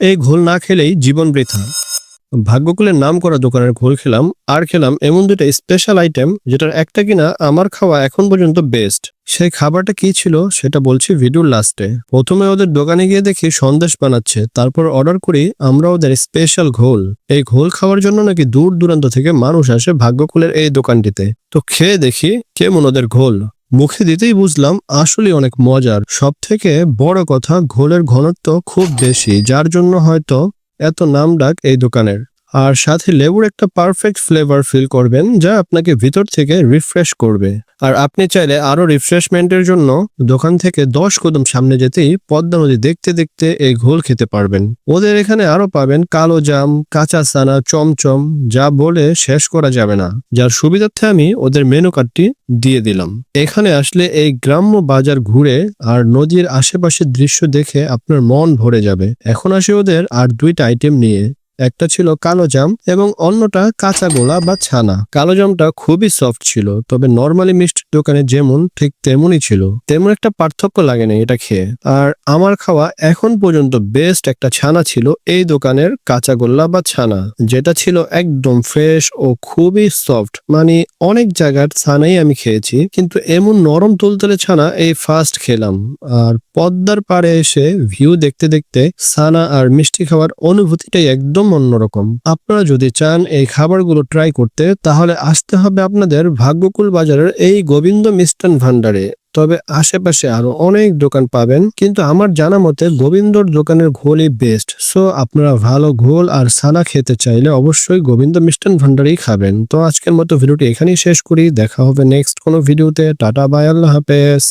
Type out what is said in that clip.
এই ঘোল না খেলেই জীবন বৃথা। ভাগ্যকুলের নাম করা দোকানের ঘোল খেলাম, আর খেলাম এমন দুটো স্পেশাল আইটেম যেটার একটা কিনা আমার খাওয়া এখন পর্যন্ত বেস্ট সেই খাবারটা কি ছিল সেটা বলছি ভিডিওর লাস্টে প্রথমে ওদের দোকানে গিয়ে দেখি সন্দেশ বানাচ্ছে, তারপর অর্ডার করি, আমরা ওদের স্পেশাল ঘোল। এই ঘোল খাওয়ার জন্য নাকি দূর দূরান্ত থেকে মানুষ আসে ভাগ্যকুলের এই দোকানটিতে। তো খেয়ে দেখি কেমন ওদের ঘোল। মুখে দিতেই বুঝলাম আসলে অনেক মজার। সব থেকে বড় কথা ঘোলের ঘনত্ব খুব বেশি, যার জন্য হয়তো এত নাম ডাক এই দোকানের। আর সাথে লেবুর একটা পারফেক্ট ফ্লেভার ফিল করবেন, যা আপনাকে ভিতর থেকে রিফ্রেশ করবে। আর আপনি চাইলে আরও রিফ্রেশমেন্টের জন্য দোকান থেকে দশ কদম সামনে যেতেই পদ্মা নদী দেখতে দেখতে এই ঘোল খেতে পারবেন। ওদের এখানে আরও পাবেন কালো জাম, কাঁচা সানা চমচম, যা বলে শেষ করা যাবে না। যার সুবিধার্থে আমি ওদের মেনু কার্ডটি দিয়ে দিলাম। এখানে আসলে এই গ্রাম্য বাজার ঘুরে আর নদীর আশেপাশের দৃশ্য দেখে আপনার মন ভরে যাবে। এখন আসে ওদের আর দুইটা আইটেম নিয়ে। একটা ছিল কালো জাম এবং অন্যটা কাঁচা গোলা বা ছানা। কালো জামটা খুবই সফট ছিল, তবে নর্মালি মিষ্টির দোকানে যেমন ঠিক তেমনই ছিল। তেমন একটা পার্থক্য লাগেনি এটা খেয়ে। আর আমার খাওয়া এখন পর্যন্ত বেস্ট একটা ছানা ছিল এই দোকানের কাঁচা গোল্লা বা ছানা, যেটা ছিল একদম ফ্রেশ ও খুবই সফট মানে অনেক জায়গার ছানাই আমি খেয়েছি, কিন্তু এমন নরম তুলতুলে ছানা এই ফার্স্ট খেলাম। আর পদ্মার পাড়ে এসে ভিউ দেখতে দেখতে ছানা আর মিষ্টি খাওয়ার অনুভূতিটাই একদম অন্যরকম। আপনারা যদি চান এই খাবারগুলো ট্রাই করতে, তাহলে আসতে হবে আপনাদের ভাগ্যকুল বাজারের এই গোবিন্দ মিষ্টান ভান্ডারে তবে আশেপাশে আরও অনেক দোকান পাবেন, কিন্তু আমার জানা মতে গোবিন্দর দোকানের ঘোলই বেস্ট সো আপনারা ভালো ঘোল আর সানা খেতে চাইলে অবশ্যই গোবিন্দ মিষ্টান ভান্ডারেই খাবেন। তো আজকের মতো ভিডিওটি এখানেই শেষ করি। দেখা হবে নেক্সট কোনো ভিডিওতে। টাটা বাই আল্লাহ হাফেজ।